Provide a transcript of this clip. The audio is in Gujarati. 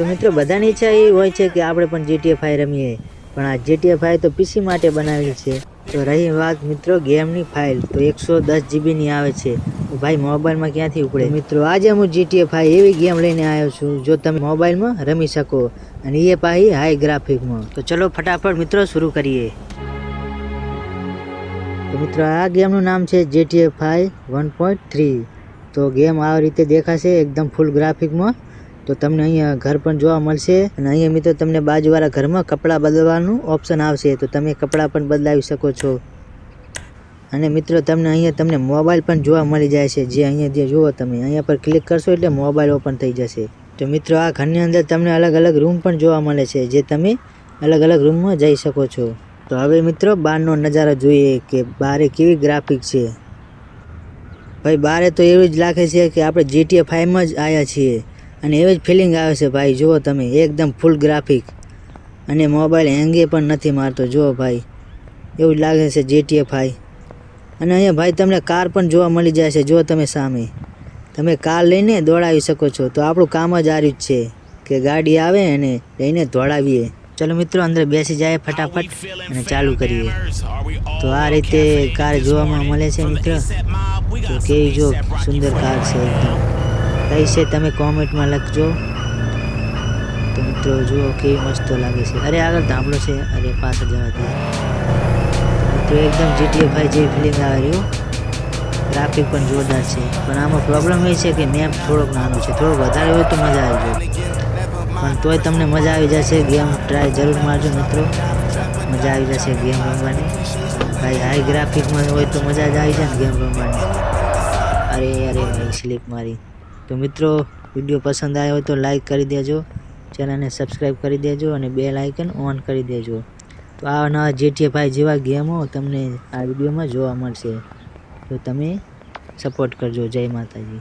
તો મિત્રો, બધાની ઈચ્છા એ હોય છે કે આપણે પણ જીટીએ ફાઈ રમીએ. પણ આ જીટીએ ફાઈ તો પીસી માટે બનાવેલી છે. તો રહી વાત મિત્રો ગેમની ફાઇલ તો એકસો દસ જીબીની આવે છે. તો ભાઈ, મોબાઈલમાં ક્યાંથી ઉપડે? મિત્રો, આજે હું જીટીએ ફાઈ એવી ગેમ લઈને આવ્યો છું, જો તમે મોબાઈલમાં રમી શકો. અને એ પાહી હાઈ ગ્રાફિકમાં તો ચલો ફટાફટ મિત્રો, શરૂ કરીએ. તો મિત્રો, આ ગેમનું નામ છે GTA five one point three તો ગેમ આ રીતે દેખાશે, એકદમ ફૂલ ગ્રાફિકમાં તો તમને અહીંયા ઘર પણ જોવા મળશે. અને અહીંયા મિત્રો તમને બાજુવાળા ઘરમાં કપડાં બદલવાનું ઓપ્શન આવશે. તો તમે કપડાં પણ બદલાવી શકો છો. અને મિત્રો તમને અહીંયા તમને મોબાઈલ પણ જોવા મળી જાય છે. જે અહીંયા જે જુઓ તમે, અહીંયા પર ક્લિક કરશો એટલે મોબાઈલ ઓપન થઈ જશે. તો મિત્રો આ ઘરની અંદર તમને અલગ અલગ રૂમ પણ જોવા મળે છે, જે તમે અલગ અલગ રૂમમાં જઈ શકો છો. તો હવે મિત્રો બહારનો નજારો જોઈએ કે બારે કેવી ગ્રાફિક છે. ભાઈ બારે તો એવું જ લાગે છે કે આપણે જીટીએ ફાઈવમાં જ આવ્યા છીએ. અને એવી જ ફિલિંગ આવે છે, ભાઈ, જુઓ તમે, એકદમ ફૂલ ગ્રાફિક અને મોબાઈલ હેંગે પણ નથી મારતો, જુઓ ભાઈ, એવું જ લાગે છે જેટીએ ફાઈ અને અહીંયા ભાઈ તમને કાર પણ જોવા મળી જાય છે જો તમે સામે, તમે કાર લઈને દોડાવી શકો છો. તો આપણું કામ જ આ જ છે કે ગાડી આવે અને લઈને દોડાવીએ. ચલો મિત્રો, અંદર બેસી જાય ફટાફટ અને ચાલુ કરીએ. તો આ રીતે કાર જોવામાં મળે છે, મિત્ર. કેવી જો સુંદર કાર છે. એકદમ કઈ છે, તમે કોમેન્ટમાં લખજો. તો મિત્રો, જુઓ કેવી મસ્ત લાગે છે. અરે, આગળ ધામડો છે. અરે, પાછળ જવા દે. મિત્રો, એકદમ જીટીએ ફાઈ જેવી ફિલિંગ આવે રહ્યું. ટ્રાફિક પણ જોરદાર છે. પણ આમાં પ્રોબ્લેમ એ છે કે મેપ થોડોક નાનો છે. થોડોક વધારે હોય તો મજા આવી જાય. પણ તોય તમને મજા આવી જશે. ગેમ ટ્રાય જરૂર મારજો, મિત્રો. મજા આવી જશે ગેમ રમવાની. ભાઈ હાઈ ગ્રાફિકમાં હોય તો મજા જ આવી જાય ને ગેમ રમવાની. અરે અરે, ભાઈ સ્લીપ મારી. તો મિત્રો, વીડિયો પસંદ આવ્યો હોય તો લાઈક કરી દેજો, ચેનલને સબસ્ક્રાઈબ કરી દેજો અને બે લાઇકન ઓન કરી દેજો. તો આ નવા જેટીએ જેવા ગેમો તમને આ વિડીયોમાં જોવા મળશે. તો તમે સપોર્ટ કરજો. જય માતાજી.